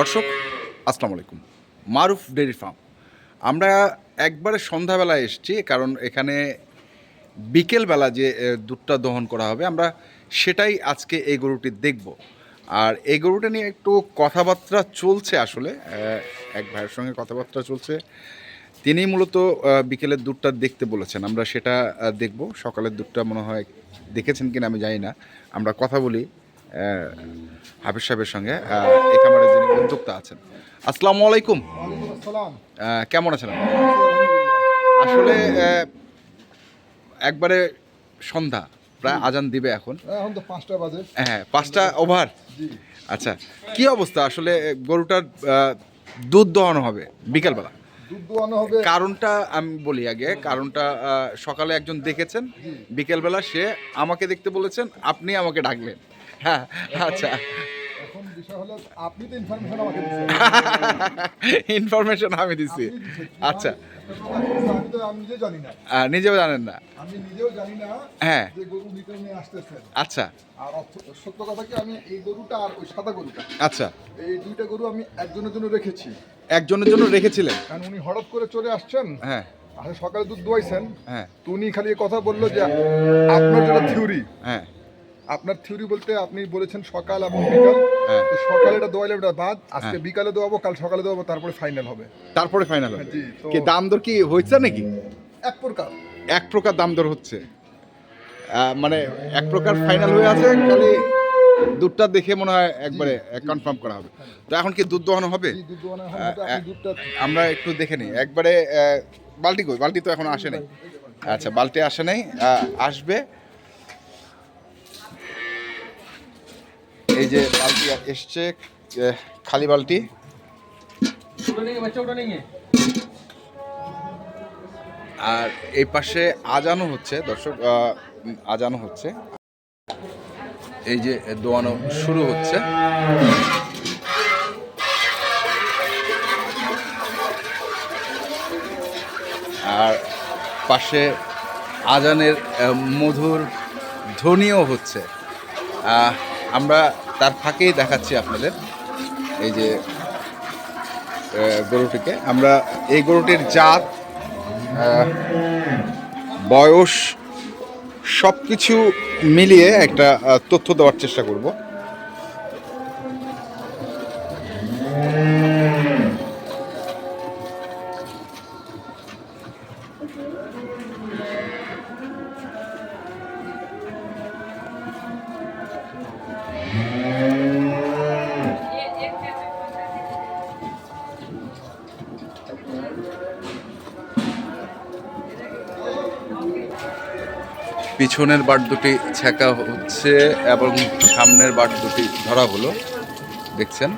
দর্শক, আসসালামু আলাইকুম। Maruf dairy farm. আমরা একবারে সন্ধ্যাবেলায় এসেছি, কারণ এখানে বিকেলবেলা যে দুধটা দহন করা হবে, আমরা সেটাই আজকে এই গরুটি দেখব। আর এই গরুটা নিয়ে একটু কথাবার্তা চলছে আসলে এক ভাইয়ের সঙ্গে কথাবার্তা চলছে। তিনি মূলত বিকেলের দুধটা দেখতে বলেছেন, আমরা সেটা দেখব। সকালের দুধটা মনে হয় দেখেছেন কিনা আমি জানি না, আমরা কথা বলি। হাফিজ সাহেবের সঙ্গে এই খামারে যিনি উদ্যোক্তা আছেন। আসসালামু আলাইকুম। কেমন আছেন আসলে একবারে সন্ধ্যা প্রায় আজান দিবে এখন। এখন তো পাঁচটা বাজে। হ্যাঁ পাঁচটা ওভার? আচ্ছা কি অবস্থা? আসলে গরুটার দুধ দহন হবে বিকেলবেলা। দুধ দোয়ানো হবে। কারণটা আমি বলি আগে কারণটা সকালে একজন দেখেছেন বিকেলবেলা সে আমাকে দেখতে বলেছেন আপনি আমাকে ডাকলেন। হ্যাঁ আচ্ছা। এখন বিষয় হলো আপনি তো ইনফরমেশন আমাকে দিচ্ছেন। ইনফরমেশন আমি দিচ্ছেন। আচ্ছা। আমি তো আমি নিজে জানি না। নিজেও জানেন না। আমি নিজেও জানি না হ্যাঁ। যে গরু নিয়ে আসতেছেন। আচ্ছা। আর সত্য কথা কি আমি এই গরুটা আর ওই সাদা গরুটা আচ্ছা। এই দুইটা গরু আমি একজনের জন্য রেখেছি। একজনের জন্য রেখেছিলেন? কারণ উনি হঠাৎ করে চলে আসছেন। হ্যাঁ। আসলে সকালে দুধ দোয়াইছেন। হ্যাঁ। তো উনি খালি কথা বলল যে আপনার যেটা থিওরি হ্যাঁ। আপনার থিওরি বলতে আপনি বলেছেন সকাল এবং বিকাল। হ্যাঁ। তো সকালে এটা দোয়াইলে এটা বাদ আজকে হ্যাঁ। বিকালে দোয়াবো কাল সকালে দোয়াবো তারপরে ফাইনাল হবে। তারপরে ফাইনাল হবে। কি দাম দর কি হয়েছে নাকি? এক প্রকার। এক প্রকার দাম দর হচ্ছে। মানে এক প্রকার ফাইনাল হয়ে আছে খালি দুধটা দেখে মনে হয় একবারে কনফার্ম করা হবে। তো এখন কি দুধ হবে? দোয়ানো হয় দুধটা আমরা একটু দেখে নিই। একবারে বালতি কই? বালতি তো এখন আসে নাই। আচ্ছা বালতি আসে নাই। আসবে। এই যে বালতি এসছে খালি বালতি। আর এই পাশে আজানো হচ্ছে, দর্শক আজানো হচ্ছে। এই যে দোয়ানো শুরু হচ্ছে। আর পাশে আজানের মধুর ধ্বনিও হচ্ছে। আমরা তার ফাঁকেই দেখাচ্ছি আপনাদের। এই যে গরুটিকে। আমরা এই গরুটির জাত বয়স সব কিছু মিলিয়ে একটা তথ্য দেওয়ার চেষ্টা করব। পিছনের বাট দুটি ছেঁকা হচ্ছে এবং সামনের বাট দুটি ধরা হলো দেখছেন?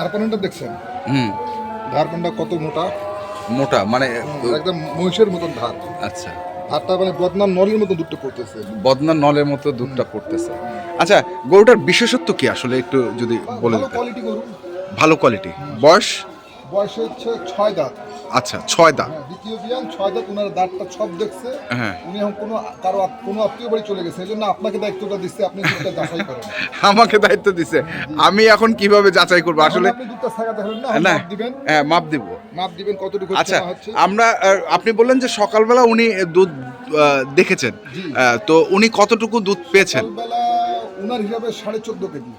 ধারপানটা দেখছেন? হুম। ধারপানটা কত মোটা? মোটা মানে একদম মহিষের মতন ধার। আচ্ছা। ধারটা মানে বদনাম নলের মতো দুধটা পড়তেছে বদনার নলের মতো দুধটা পড়তেছে আচ্ছা গরুটার বিশেষত্ব কি আসলে? একটু যদি বলে ভালো কোয়ালিটি গরু। ভালো কোয়ালিটি বয়স? বয়স হচ্ছে ছয় দাঁত। আচ্ছা ছয় দাঁত। হ্যাঁ, দ্বিতীয় বিয়ান ছয় দাঁত ওনার দাঁতটা সব দেখছে। হ্যাঁ। উনি এখন কোনো কারও কোনো আত্মীয় বাড়ি চলে গেছে এই জন্য আপনাকে দায়িত্বটা দিচ্ছে আপনি দুধটা যাচাই করেন। আমাকে দায়িত্ব দিছে। আমি এখন কীভাবে যাচাই করব? আসলে আপনি দুধটা ছাগাতে হলেন না মাপ দিবেন। হ্যাঁ মাপ দিব। মাপ দিবেন কতটুকু আচ্ছা আমরা আপনি বললেন যে সকালবেলা উনি দুধ দেখেছেন। তো উনি কতটুকু দুধ পেয়েছেন? সকালবেলা উনার হিসাবে সাড়ে চোদ্দ কেজি।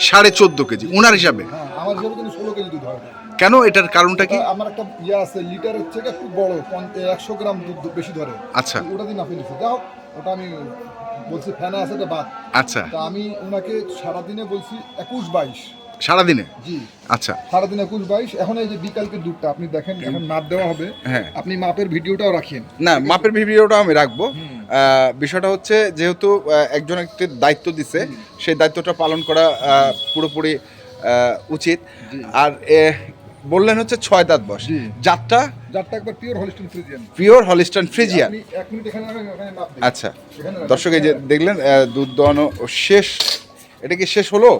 সাড়ে চোদ্দ কেজি উনার হিসাবে? হ্যাঁ আমার হিসাবে কিন্তু ষোলো কেজি দুধ হয়। কেন এটার কারণটা কি? আমার একটা ইয়ে আছে লিটারের থেকে একটু বড় একশো গ্রাম দুধ বেশি ধরে। আচ্ছা। ওটা দিন আপনি যাই ওটা আমি বলছি ফ্যানে আছে এটা বাদ। আচ্ছা। তা আমি ওনাকে সারাদিনে বলছি একুশ বাইশ। সারাদিনে? জি। আচ্ছা। সারাদিন একুশ বাইশ। এখন এই যে বিকালকে দুধটা আপনি দেখেন এখন মাপ দেওয়া হবে। হ্যাঁ। আপনি মাপের ভিডিওটাও রাখেন। না মাপের ভিডিওটা আমি রাখব। বিষয়টা হচ্ছে যেহেতু একজন একটি দায়িত্ব দিছে সেই দায়িত্বটা পালন করা পুরোপুরি উচিত। আর বললেন হচ্ছে ছয় দাঁত বস জি। জাতটা? একবার pure Holstein Friesian pure Holstein Friesian এক মিনিট এখানে। আচ্ছা। দর্শক এই যে দেখলেন দুধ দোয়ানো শেষ। এটা কি শেষ হলো?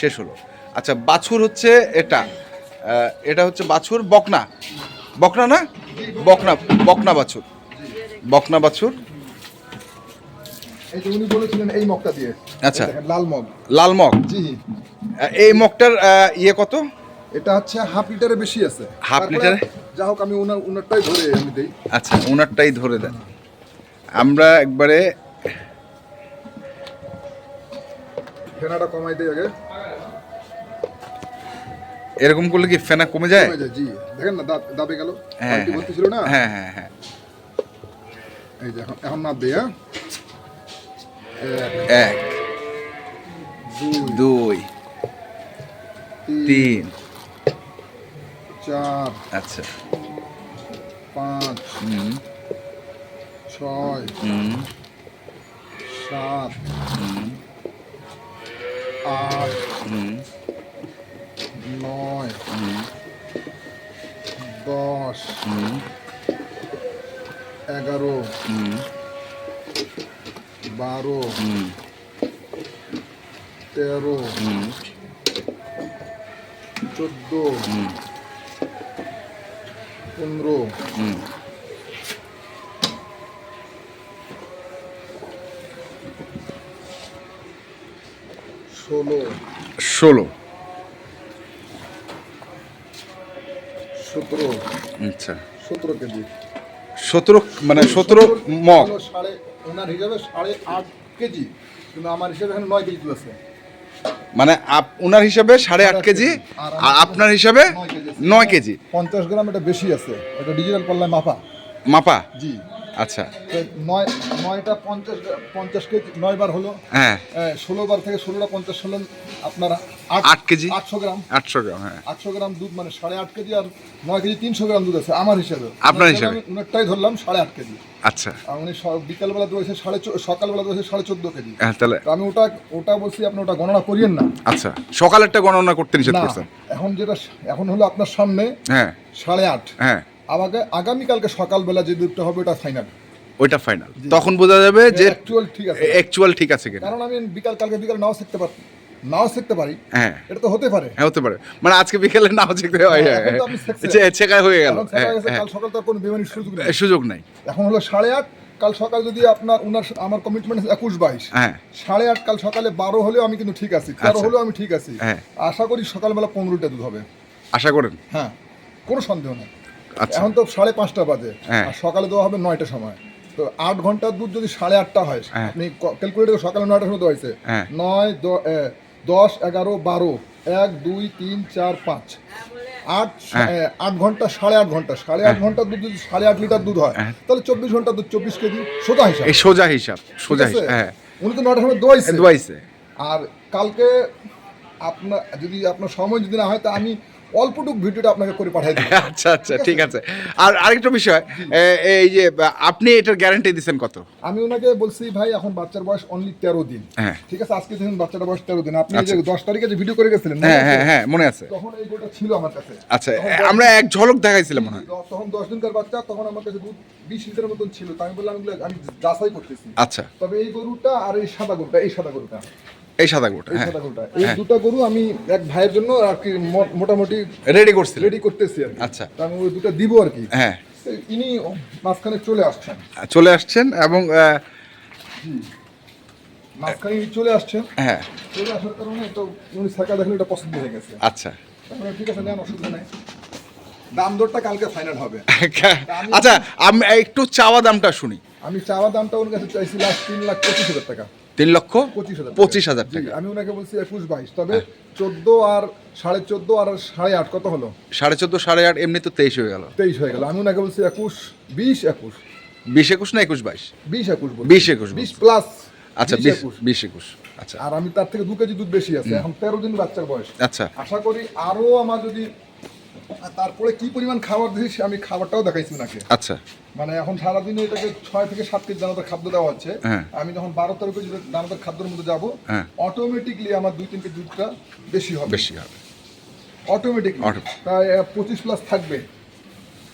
শেষ হলো। আচ্ছা বাছুর হচ্ছে এটা। এটা হচ্ছে বাছুর বকনা। বকনা না? বকনা বকনা বাছুর। বকনা বাছুর। এই যে উনি বলেছিলেন এই মগটা দিয়ে। আচ্ছা। লাল মগ। লাল মগ। জি। এই মগটার ইয়ে কত? এটা হচ্ছে হাফ লিটারে বেশি আছে। হাফ লিটারে? যা হোক আমি ওনার ওনারটাই ধরে আমি দেই। আচ্ছা ওনারটাই ধরে দেন। আমরা একবারে ফেনাটা কমাই দেই আগে। এরকম করলে কি ফেনা কমে যায়? কমে যায় জি। দেখেন না দাব- দাবে গেল। হ্যাঁ ভর্তি ছিল না? হ্যাঁ হ্যাঁ হ্যাঁ। এই যে এখন এখন মাপ হ্যাঁ? এক দুই তিন চার আচ্ছা। পাঁচ ছয় সাত হুম। আট নয় দশ এগারো হুম। বারো হুম। তেরো হুম। চোদ্দ পনেরো। হুম। ষোলো। ষোলো। সতেরো। আচ্ছা। সতেরো কেজি। সতেরো মানে সতেরো মগ। সাড়ে ওনার হিসাবে সাড়ে আট কেজি। কিন্তু আমার হিসাবে এখানে নয় কেজি আছে। মানে আপ ওনার হিসাবে সাড়ে আট কেজি আর আর আপনার হিসাবে নয় কেজি। পঞ্চাশ গ্রাম এটা বেশি আছে। এটা ডিজিটাল পাল্লায় মাপা। মাপা? জি। আচ্ছা। নয় নয়টা পঞ্চাশ পঞ্চাশ কেজি নয় বার হলো। হ্যাঁ। ষোলো বার থেকে ষোলোটা পঞ্চাশ হলেন আপনার আট কেজি? আটশো গ্রাম। আটশো গ্রাম হ্যাঁ। আটশো গ্রাম দুধ মানে সাড়ে আট কেজি আর নয় কেজি তিনশো গ্রাম দুধ আছে আমার হিসাবে। আপনার হিসাবে? উনারটাই ধরলাম সাড়ে আট কেজি। আচ্ছা। উনি বিকালবেলা দোয়েছে সাড়ে সকালবেলা দোয়েছে সাড়ে চোদ্দ কেজি। হ্যাঁ তাহলে আমি ওটা ওটা বলছি আপনি ওটা গণনা করিয়েন না। আচ্ছা সকালেরটা গণনা করতে নিষেধ করছেন। এখন যেটা এখন হলো আপনার সামনে হ্যাঁ। সাড়ে আট। হ্যাঁ। আমাকে আগামীকালকে সকালবেলা যে দুধটা হবে ওটা ফাইনাল ওইটা ফাইনাল তখন বোঝা যাবে যে অ্যাকচুয়াল ঠিক আছে। অ্যাকচুয়াল ঠিক আছে কিনা। কারণ আমি বিকাল কালকে বিকাল নাও শিখতে পারি নাও শিখতে পারি। হ্যাঁ। এটা তো হতে পারে। হ্যাঁ হতে পারে। মানে আজকে বিকেলে নাও শিখতে হয় হ্যাঁ, হ্যাঁ। হ্যাঁ। হয়ে গেল। কাল সকাল তো কোনো বেমানির সুযোগ নেই। সুযোগ নাই। এখন হলো সাড়ে আট কাল সকাল যদি আপনার উনার আমার কমিটমেন্ট আছে একুশ বাইশ। হ্যাঁ। সাড়ে আট কাল সকালে বারো হলেও আমি কিন্তু ঠিক আছি তেরো আচ্ছা। হলেও আমি ঠিক আছি। আশা করি সকালবেলা পনেরোটা দুধ হবে। আশা করেন? হ্যাঁ। কোনো সন্দেহ নেই। এখন তো সাড়ে পাঁচটা বাজে হ্যাঁ। আর সকালে দেওয়া হবে নয়টার সময়। তো আট ঘণ্টার দুধ যদি সাড়ে আটটা হয় হ্যাঁ। আপনি ক্যালকুলেটর সকালে নয়টার সময় দেওয়া হয়েছে। হ্যাঁ। নয় দশ এগারো বারো এক দুই তিন চার পাঁচ। আট। আট ঘণ্টা সাড়ে আট ঘণ্টা। সাড়ে আট ঘণ্টার দুধ যদি সাড়ে আট লিটার দুধ হয়। তাহলে চব্বিশ ঘণ্টা দুধ চব্বিশ কেজি সোজা হিসাব। সোজা হিসাব সোজা হিসাব উনি তো নয়টার সময় দোয়াইছে দোয়াইছে আর কালকে আপনার যদি আপনার সময় যদি না হয় তা আমি অল্পটুকু ভিডিওটা আপনাকে করে পাঠাই দিই আচ্ছা আচ্ছা ঠিক আছে? আর আরেকটা বিষয় এই যে আপনি এটার গ্যারান্টি দিচ্ছেন কত? আমি ওনাকে বলছি ভাই এখন বাচ্চার বয়স অনলি তেরো দিন। হ্যাঁ। ঠিক আছে? আজকে দেখুন বাচ্চাটার বয়স তেরো দিন। আপনি যে দশ তারিখে যে ভিডিও করে গেছিলেন হ্যাঁ হ্যাঁ হ্যাঁ মনে আছে। তখন এই গোটা ছিল আমার কাছে। আচ্ছা আমরা এক ঝলক দেখাইছিলাম মনে হয়। তখন দশ দিনকার বাচ্চা তখন আমার কাছে দুধ বিশ লিটারের মতন ছিল। তো আমি বললাম আমি যাচাই করতেছি। আচ্ছা। তবে এই গরুটা আর এই সাদা গরুটা এই সাদা গরুটা। এই সাদা গোটা এই হ্যাঁ। সাদা গরুটা এই দুটো গরু আমি এক ভাইয়ের জন্য আর কি মো- মোটামুটি রেডি করছিলেন। রেডি করতেছি আর কি। আচ্ছা। তো আমি ওই দুটো দিব আর কি। হ্যাঁ। তো ইনি মাঝখানে চলে আসছেন। চলে আসছেন এবং আহ, মাঝখানে ইনি চলে আসছেন। হ্যাঁ। চলে আসার কারণে তো উনি সাইকেল দেখলে এটা পছন্দ হয়ে গেছে। আচ্ছা। তারপরে ঠিক আছে নেন অসুবিধা নেই। দাম দরটা কালকে ফাইনাল হবে। আচ্ছা আমি একটু চাওয়া দামটা শুনি। আমি চাওয়া দামটা ওর কাছে চাইছি লাস্ট তিন লাখ পঁচিশ হাজার টাকা। তিন লক্ষ পঁচিশ হাজার টাকা। হ্যাঁ। আমি ওনাকে বলছি একুশ বাইশ। তবে চোদ্দ আর সাড়ে চোদ্দ আর সাড়ে আট কত হলো? সাড়ে চোদ্দ সাড়ে আট এমনি তো তেইশ হয়ে গেল। তেইশ হয়ে গেল। আমি ওনাকে বলছি একুশ বিশ একুশ। বিশ একুশ না একুশ বাইশ? বিশ একুশ। বিশ একুশ বিশ প্লাস আচ্ছা বিশ বিশ একুশ। বিশ একুশ। আচ্ছা। আর আমি তার থেকে দু কেজি দুধ বেশি আছে। এখন তেরো দিন বাচ্চার বয়স। আচ্ছা। আশা করি আরও আমার যদি তারপরে কি পরিমাণ খাবার দিয়েছি আমি খাবারটাও দেখাইছি নাকি আচ্ছা। মানে এখন সারাদিনে এটাকে ছয় থেকে সাত কেজি দানাদার খাদ্য দেওয়া হচ্ছে। হ্যাঁ। আমি যখন বারো তেরো কেজি দানাদার খাদ্যের মধ্যে যাব হ্যাঁ। অটোমেটিকলি আমার দুই তিন কেজি দুধটা বেশি হবে। বেশি হবে। অটোমেটিক প্রায় পঁচিশ প্লাস থাকবে।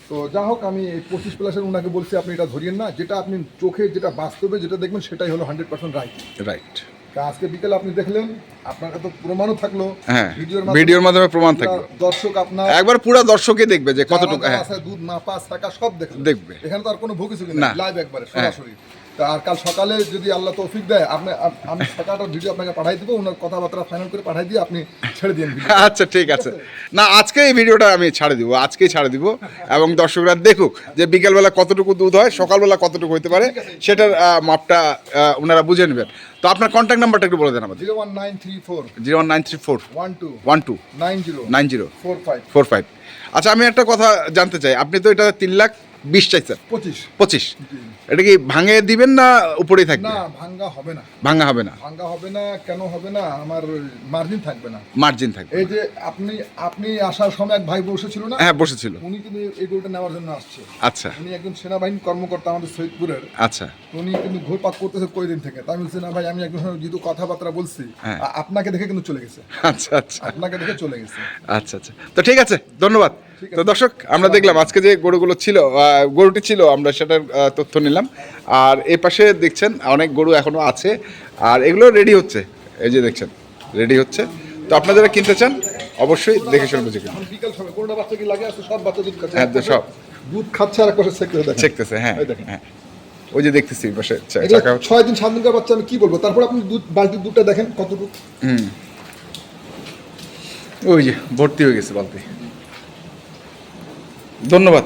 তো যা হোক আমি এই পঁচিশ প্লাসের ওনাকে বলছি আপনি এটা ধরিয়েন না। যেটা আপনি চোখে যেটা বাস্তবে যেটা দেখবেন সেটাই হলো হান্ড্রেড পার্সেন্ট রাইট রাইট আজকে বিকেলে আপনি দেখলেন আপনার কাছে প্রমাণও থাকল। হ্যাঁ ভিডিওর ভিডিওর মাধ্যমে প্রমাণ থাকল। দর্শক আপনার একবার পুরো দর্শকই দেখবে যে কতটুকু হ্যাঁ। দুধ মাপা থাকা সব দেখবে। দেখবে। এখানে তো আর কোনো ভুগিস না। না। লাইভ একবারে সরাসরি। তা আর কাল সকালে যদি আল্লাহ তৌফিক দেয় আপনি আমি সকালটা ভিডিও আপনাকে পাঠাই দিব ওনার কথাবার্তা ফাইনাল করে পাঠাই দিয়ে আপনি ছেড়ে দিন আচ্ছা ঠিক আছে। না আজকে এই ভিডিওটা আমি ছাড়ে দিব আজকেই ছাড়ে দিব। এবং দর্শকরা দেখুক যে বিকেলবেলা কতটুকু দুধ হয় সকালবেলা কতটুকু হইতে পারে সেটার মাপটা ওনারা বুঝে নেবেন। তো আপনার কন্ট্যাক্ট নাম্বারটা একটু বলে দেন আমাদের। Zero one nine three four zero one nine three four one two one two nine zero nine zero four five four five আচ্ছা আমি একটা কথা জানতে চাই। আপনি তো এটা তিন লাখ বিশ চাইছেন? পঁচিশ। পঁচিশ। এটা কি ভাঙে দিবেন না উপরেই থাকবে? না ভাঙ্গা হবে না। ভাঙা হবে না। ভাঙ্গা হবে না কেন হবে না আমার মার্জিন থাকবে না। মার্জিন থাকবে এই যে আপনি আপনি আসার সময় এক ভাই বসেছিল না? হ্যাঁ বসেছিল। উনি কিন্তু এই গরুটা নেওয়ার জন্য আসছে। আচ্ছা। উনি একজন সেনাবাহিনী কর্মকর্তা আমাদের সৈয়দপুরের। আচ্ছা। উনি কিন্তু ঘুরপাক করতেছে কয়দিন থেকে? তাই আমি বলছি না ভাই আমি একজন যেহেতু কথাবার্তা বলছি হ্যাঁ। আপনাকে দেখে কিন্তু চলে গেছে। আচ্ছা আচ্ছা। আপনাকে দেখে চলে গেছে। আচ্ছা আচ্ছা। তো ঠিক আছে ধন্যবাদ। তো দর্শক আমরা দেখলাম আজকে যে গরুগুলো ছিল গরুটি ছিল আমরা সেটার তথ্য নিলাম। আর এ পাশে দেখছেন অনেক গরু এখনও আছে। আর এগুলো রেডি হচ্ছে। এই যে দেখছেন রেডি হচ্ছে। তো আপনারা যারা কিনতে চান অবশ্যই দেখে শুনে বুঝে কিনুন। বিকাল সময় কোনটা বাচ্চা কি লাগে সব বাচ্চা দুধ খাচ্ছে। হ্যাঁ, সব। দুধ খাচ্ছে আর পাশে করে দেখেন। হ্যাঁ হ্যাঁ। ওই যে দেখতেছি পাশে চাকা ছয় দিন সাত দিনকার বাচ্চা আমি কি বলব? তারপর আপনি দুধ বালতির দুধটা দেখেন কতটুকু। হুম। ওই যে ভর্তি হয়ে গেছে বালতি। ধন্যবাদ।